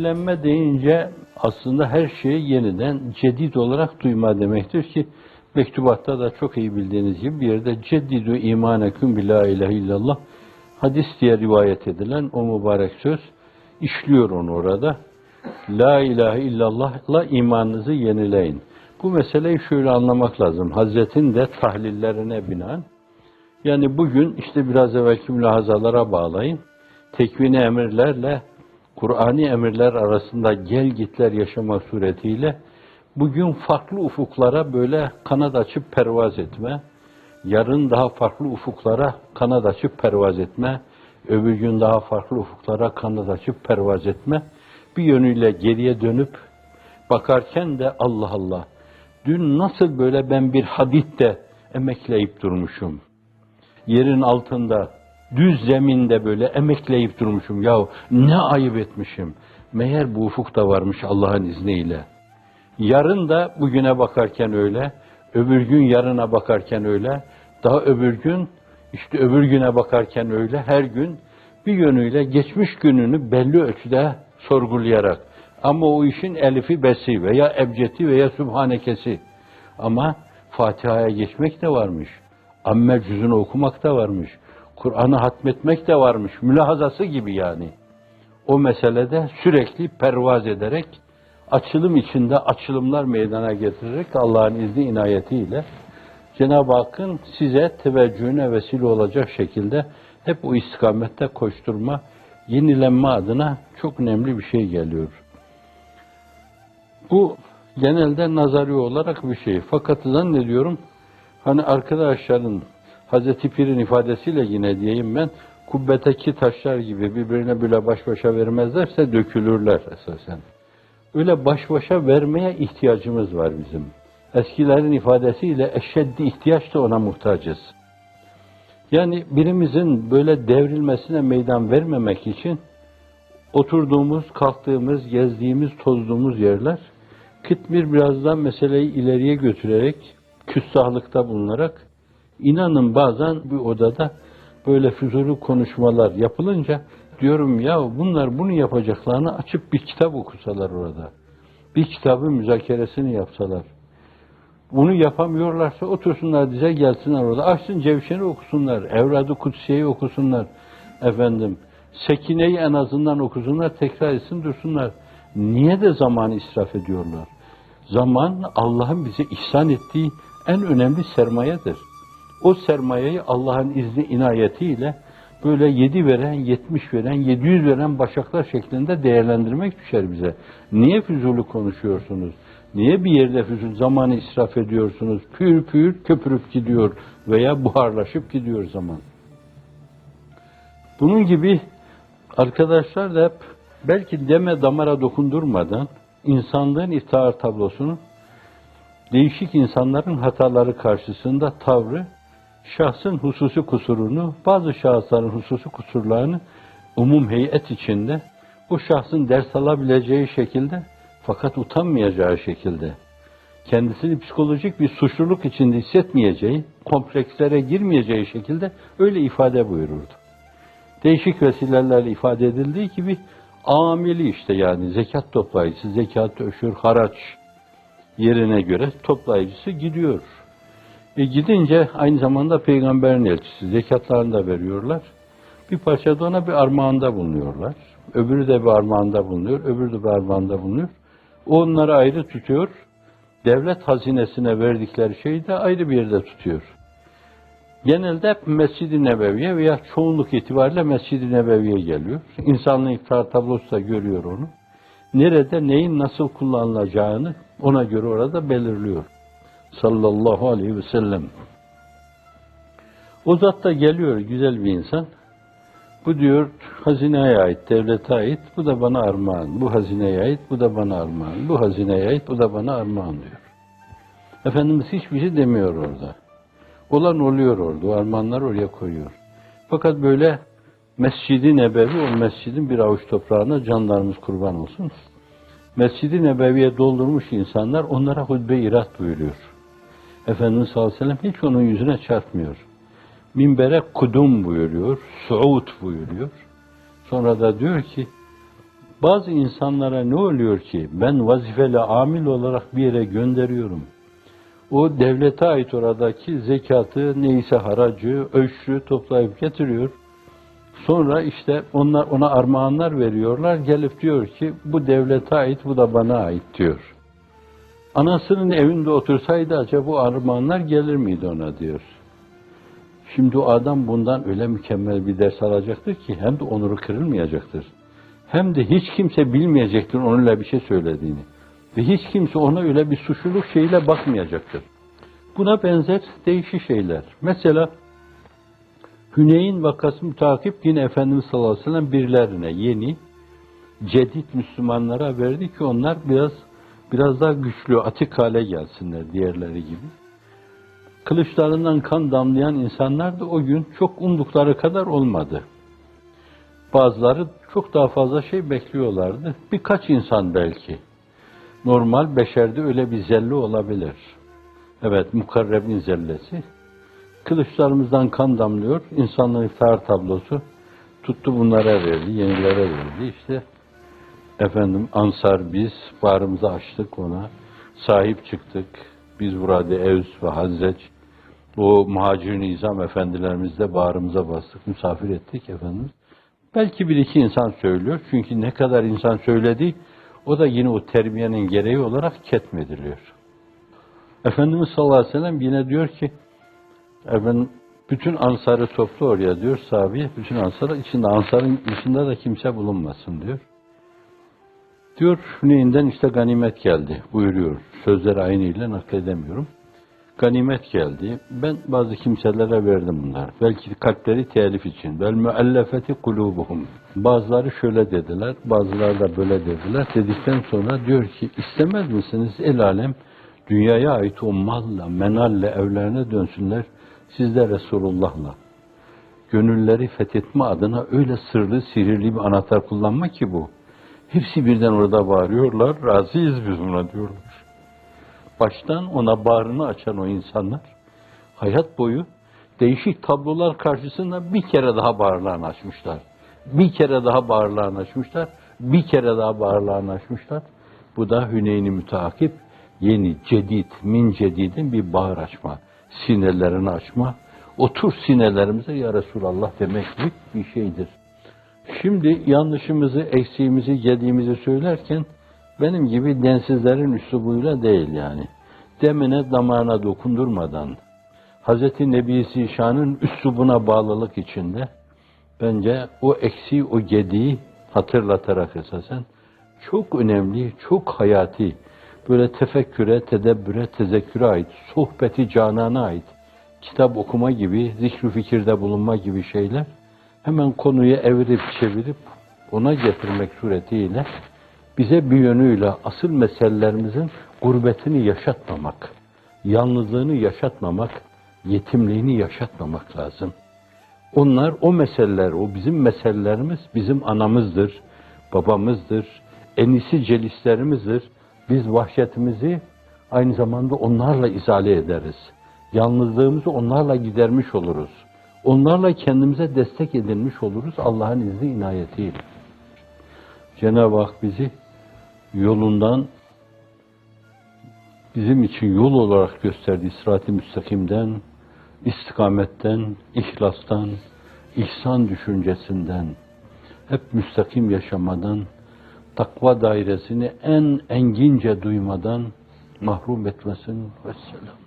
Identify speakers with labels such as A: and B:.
A: Yenilenme deyince aslında her şeyi yeniden cedid olarak duyma demektir ki mektubatta da çok iyi bildiğiniz gibi bir yerde ceddidu imaneküm bi la ilahe illallah hadis diye rivayet edilen o mübarek söz işliyor onu orada. La ilahe illallah'la imanınızı yenileyin. Bu meseleyi şöyle anlamak lazım. Hazretin de tahlillerine binaen. Yani bugün işte biraz evvelki mülahazalara bağlayın. Tekvini emirlerle Kur'ani emirler arasında gel gitler yaşama suretiyle bugün farklı ufuklara böyle kanat açıp pervaz etme, yarın daha farklı ufuklara kanat açıp pervaz etme, öbür gün daha farklı ufuklara kanat açıp pervaz etme, bir yönüyle geriye dönüp bakarken de Allah Allah, dün nasıl böyle ben bir haditte emekleyip durmuşum, yerin altında, düz zeminde böyle emekleyip durmuşum. Ya ne ayıp etmişim. Meğer bu ufukta varmış Allah'ın izniyle. Yarın da bugüne bakarken öyle, öbür gün yarına bakarken öyle, daha öbür gün işte öbür güne bakarken öyle, her gün bir yönüyle geçmiş gününü belli ölçüde sorgulayarak ama o işin elifi besi veya ebcedi veya sübhanekesi ama Fatiha'ya geçmek de varmış. Amme cüzünü okumak da varmış. Kur'an'ı hatmetmek de varmış. Mülahazası gibi yani. O meselede sürekli pervaz ederek açılım içinde açılımlar meydana getirerek Allah'ın izni inayetiyle Cenab-ı Hakk'ın size teveccühüne vesile olacak şekilde hep o istikamette koşturma, yenilenme adına çok önemli bir şey geliyor. Bu genelde nazari olarak bir şey. Fakat zannediyorum hani arkadaşların Hazreti Pir'in ifadesiyle yine diyeyim ben, kubbeteki taşlar gibi birbirine böyle baş başa vermezlerse dökülürler esasen. Öyle baş başa vermeye ihtiyacımız var bizim. Eskilerin ifadesiyle eşeddi ihtiyaç da ona muhtacız. Yani birimizin böyle devrilmesine meydan vermemek için oturduğumuz, kalktığımız, gezdiğimiz, tozduğumuz yerler Kıtmir birazdan meseleyi ileriye götürerek, küstahlıkta bulunarak İnanın bazen bir odada böyle füzuru konuşmalar yapılınca diyorum ya bunlar bunu yapacaklarını açıp bir kitap okusalar orada. Bir kitabın müzakeresini yapsalar. Bunu yapamıyorlarsa otursunlar dize gelsinler orada. Açsın Cevşen'i okusunlar. Evradı Kutsiye'yi okusunlar. Efendim. Sekine'yi en azından okusunlar. Tekrar etsin dursunlar. Niye de zamanı israf ediyorlar? Zaman Allah'ın bize ihsan ettiği en önemli sermayedir o sermayeyi Allah'ın izni inayetiyle böyle yedi veren, yetmiş veren, yedi yüz veren başaklar şeklinde değerlendirmek düşer bize. Niye füzulu konuşuyorsunuz? Niye bir yerde füzul zamanı israf ediyorsunuz? Pür pür köpürüp gidiyor veya buharlaşıp gidiyor zaman. Bunun gibi arkadaşlar da hep belki deme damara dokundurmadan insanlığın iftihar tablosunu değişik insanların hataları karşısında tavrı şahsın hususi kusurunu, bazı şahısların hususi kusurlarını umum heyet içinde o şahsın ders alabileceği şekilde fakat utanmayacağı şekilde kendisini psikolojik bir suçluluk içinde hissetmeyeceği, komplekslere girmeyeceği şekilde öyle ifade buyururdu. Değişik vesilelerle ifade edildiği gibi ameli işte yani zekat toplayıcısı, zekat, öşür, haraç yerine göre toplayıcısı gidiyor. E gidince aynı zamanda peygamberin elçisi. Zekatlarını da veriyorlar. Bir parça da ona bir armağanda bulunuyorlar. Öbürü de bir armağanda bulunuyor. Öbürü de bir armağanda bulunuyor. O onları ayrı tutuyor. Devlet hazinesine verdikleri şeyi de ayrı bir yerde tutuyor. Genelde hep Mescid-i Nebevi'ye veya çoğunluk itibariyle Mescid-i Nebevi'ye geliyor. İnsanlığın iftar tablosu da görüyor onu. Nerede neyin nasıl kullanılacağını ona göre orada belirliyor sallallahu aleyhi ve sellem. O zat da geliyor güzel bir insan. Bu diyor hazineye ait, devlete ait, bu da bana armağan. Bu hazineye ait, bu da bana armağan. Bu hazineye ait, bu da bana armağan diyor. Efendimiz hiçbir şey demiyor orada. Olan oluyor orada, o armağanlar oraya koyuyor. Fakat böyle Mescid-i Nebevi, o mescidin bir avuç toprağına canlarımız kurban olsun. Mescid-i Nebevi'ye doldurmuş insanlar onlara hutbe irat buyuruyor. Efendimiz sallallahu aleyhi ve sellem hiç onun yüzüne çarpmıyor. Minbere kudum buyuruyor, suud buyuruyor. Sonra da diyor ki, Bazı insanlara ne oluyor ki ben vazifeli amil olarak bir yere gönderiyorum. O devlete ait oradaki zekatı, neyse haracı, ölçü toplayıp getiriyor. Sonra işte onlar ona armağanlar veriyorlar. Gelip diyor ki bu devlete ait, bu da bana ait diyor. Anasının evinde otursaydı acaba bu armağanlar gelir miydi ona diyor. Şimdi o adam bundan öyle mükemmel bir ders alacaktır ki hem de onuru kırılmayacaktır. Hem de hiç kimse bilmeyecektir onunla bir şey söylediğini. Ve hiç kimse ona öyle bir suçluluk şeyle bakmayacaktır. Buna benzer değişik şeyler. Mesela Hüneyn vakası takip yine Efendimiz sallallahu aleyhi ve sellem birilerine yeni, cedid Müslümanlara verdi ki onlar biraz biraz daha güçlü, atik hale gelsinler diğerleri gibi. Kılıçlarından kan damlayan insanlar da o gün çok umdukları kadar olmadı. Bazıları çok daha fazla şey bekliyorlardı. Birkaç insan belki. Normal beşerde öyle bir zelli olabilir. Evet, mukarrebin zellesi. Kılıçlarımızdan kan damlıyor. İnsanların iftar tablosu tuttu bunlara verdi, yenilere verdi. İşte efendim Ansar biz bağrımızı açtık ona. Sahip çıktık. Biz burada Evs ve Hazreç o muhacir nizam efendilerimizle bağrımıza bastık, misafir ettik efendim. Belki bir iki insan söylüyor. Çünkü ne kadar insan söyledi, o da yine o terbiyenin gereği olarak ketmediliyor. Efendimiz sallallahu aleyhi ve sellem yine diyor ki, efendim, bütün ansarı toplu oraya diyor sahabeye, bütün ansarı içinde, ansarın dışında da kimse bulunmasın diyor. Diyor, Hüneyn'den işte ganimet geldi buyuruyor. Sözleri aynıyla nakledemiyorum. Ganimet geldi. Ben bazı kimselere verdim bunlar. Belki kalpleri telif için. Vel müellefeti kulubuhum. Bazıları şöyle dediler, bazıları da böyle dediler. Dedikten sonra diyor ki, istemez misiniz el alem dünyaya ait o malla, menalle evlerine dönsünler. Siz de Resulullah'la. Gönülleri fethetme adına öyle sırlı, sihirli bir anahtar kullanma ki bu. Hepsi birden orada bağırıyorlar, razıyız biz buna diyorlar. Baştan ona bağrını açan o insanlar, hayat boyu değişik tablolar karşısında bir kere daha bağırlarını açmışlar. Bir kere daha bağırlarını açmışlar. Bir kere daha bağırlarını açmışlar. Bu da Hüneyn-i müteakip, yeni, cedid, min cedidin bir bağır açma, sinirlerini açma. Otur sinelerimize ya Resulallah demek büyük bir şeydir. Şimdi yanlışımızı, eksiğimizi, gediğimizi söylerken benim gibi densizlerin üslubuyla değil yani. Demine damağına dokundurmadan, Hz. Nebi Zişan'ın üslubuna bağlılık içinde bence o eksiği, o gediği hatırlatarak esasen çok önemli, çok hayati, böyle tefekküre, tedebbüre, tezekküre ait, sohbeti canana ait, kitap okuma gibi, zikr fikirde bulunma gibi şeyler hemen konuyu evirip çevirip ona getirmek suretiyle bize bir yönüyle asıl meselelerimizin gurbetini yaşatmamak, yalnızlığını yaşatmamak, yetimliğini yaşatmamak lazım. Onlar o meseleler, o bizim meselelerimiz bizim anamızdır, babamızdır, enisi celislerimizdir. Biz vahşetimizi aynı zamanda onlarla izale ederiz. Yalnızlığımızı onlarla gidermiş oluruz. Onlarla kendimize destek edilmiş oluruz Allah'ın izni inayetiyle. Cenab-ı Hak bizi yolundan bizim için yol olarak gösterdiği sırat-ı müstakimden, istikametten, ihlastan, ihsan düşüncesinden, hep müstakim yaşamadan, takva dairesini en engince duymadan mahrum etmesin. Vesselam.